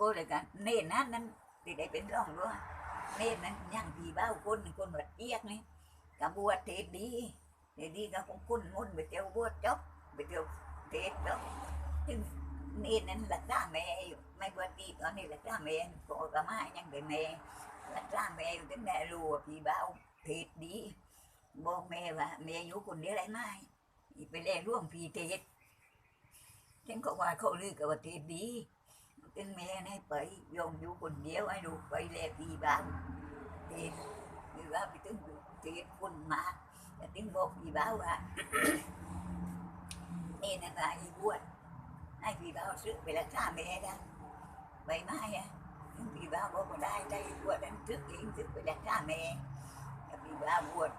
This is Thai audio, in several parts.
ก็เลยกันเน่นนั้นนั้นที่ได้เป็นร่องรั้วเน่นนั้นยังผีเบ้าคนคนวัดเอียกนี่กับบวชเทศดีเทศดีก็คงคุ้นมุ่นไปเที่ยวบวชจบไปเที่ยวเทศจบซึ่งเน่นนั้นรักษาแม่อยู่ไม่บวชดีตอนนี้รักษาแม่โตกับมายังเป็นแม่รักษาแม่อยู่ตั้งแต่รู้ว่าผีเบ้าเทศดีบอกแม่ว่าแม่อยู่คนเดียวไรไม่ไปเล่ร่วมผีเทศฉันก็ว่าเขาลือกับว่าเทศดี เป็นแม่ให้ไปยอมอยู่คนเดียวให้ลูกไปแลปีบ้างเทศหรือว่าไปถึงเทศคนมาแต่ถึงบอกพี่บ้าวว่านี่นะว่าอีบวชให้พี่บ้าวซื้อไปรักษาแม่นะไปไหมอะถึงพี่บ้าวบอกว่าได้ได้บวชนั้นซื้อเองซื้อไปรักษาแม่แต่พี่บ้าวบวช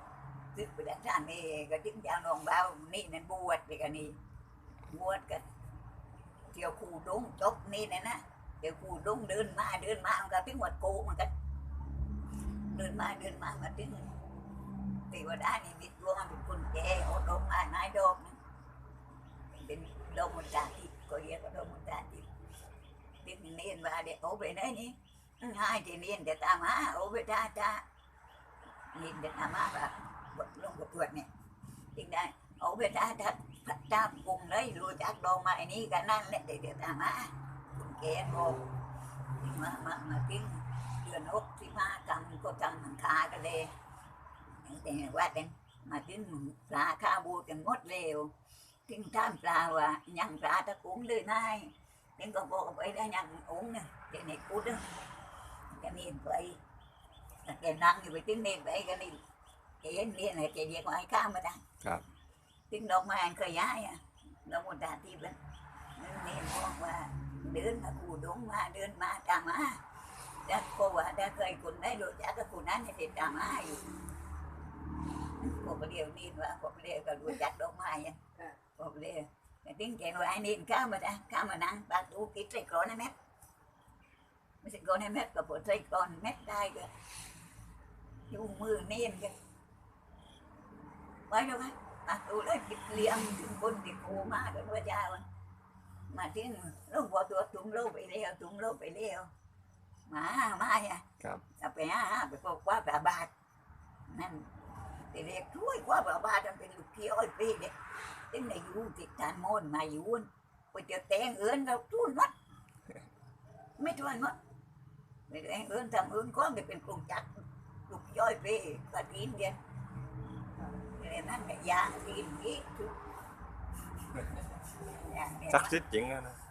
ซื้อไปรักษาแม่ก็ถึงจะเอาน้องบ้าวนี่นั่นบวชไปกันนี่บวชกัน เที่ยวคูดงจบนี่นะนะเที่ยวคูดงเดินมาเดินมามันก็ถึงวัดโกมันก็เดินมาเดินมามาถึงเทวดานี่มีตัวมันเป็นคนแก่เอาดอกไม้ไม้ดอกนึงเป็นดอกมุนตาทิพย์ก็เรียกว่าดอกมุนตาทิพย์ถึงเนียนว่าเด็กเอาไปไหนนี่ง่ายจะเนียนจะตามมาเอาไปจ้าจ้าเนียนจะตามมาแบบบทลงบทตรวจเนี่ยจึงได้เอาไปจ้าจ้า พระเจ้ากุงเลยรู้จักดอกไม้นี้กันนั่นแหละเดี๋ยวตามมาคุณแกบอกมามามาทิ้งเดือนหกสิบห้ากรรมก็จำมันคากันเลยแต่ว่าแต่มาทิ้งปลาข้าบูกันหมดเร็วทิ้งท่ามปลาว่ายังปลาตะกุ้งเลยนายทิ้งก็บอกไปได้ยังอุ้งเนี่ยเดี๋ยวนี้กูดึงจะมีไปแต่แกนั่งอยู่ไปทิ้งเนไปกันนี่แกเห็นเรียนอะไรแกเรียกว่าไอ้ข้ามมาได้ครับ ถึงดอกไม้เคยย้ายอะดอกมุนตาที่เป็นนี่บอกว่าเดินมาขู่ดงมาเดินมาตามมาแต่ก็ว่าถ้เคยคนได้รู้จักกับคนนั้นเนี่ยติดตามมาอยู่ก็เดียวนี่ว่าก็เดียวก็รู้จักดอกไม้อะก็เดียวแต่ถึงแกว่าไอ้นี่ข้ามมาได้ข้ามมานั่งปากตูกิดใส่กรอนให้แม่ไม่ใช่กรอนให้แม่ก็ปวดใส่กรอนแม่ได้ก็อยู่มือเนียนกันไว้ดูไห ม à tôi đã kịp liệm con kịp hồ ma cái qua cha mà mà tiếng nó bỏ tôi tung lâu bị leo tung lâu bị leo mà ma nha ครับแต่ไปหาไปพบว่าแบบบาทนั่นแต่เรียกช่วยว่าแบบบาทมันเป็นลูกเขียวไอ้ปีเด็กตึงในอยู่ติดทานโมนมาอยู่นไปเจอแตงเอิญเราทุนมัดไม่ทุนมัดไปแตงเอิญทำเอิญก็ไม่เป็นกลุ่มจักรลูกย่อยปีกระดินเดียนเรีย นนั่นแหละยาดินนี้ทุกอย่างเนี่ยศักดิ์สิทธิ์จริงนะนะยา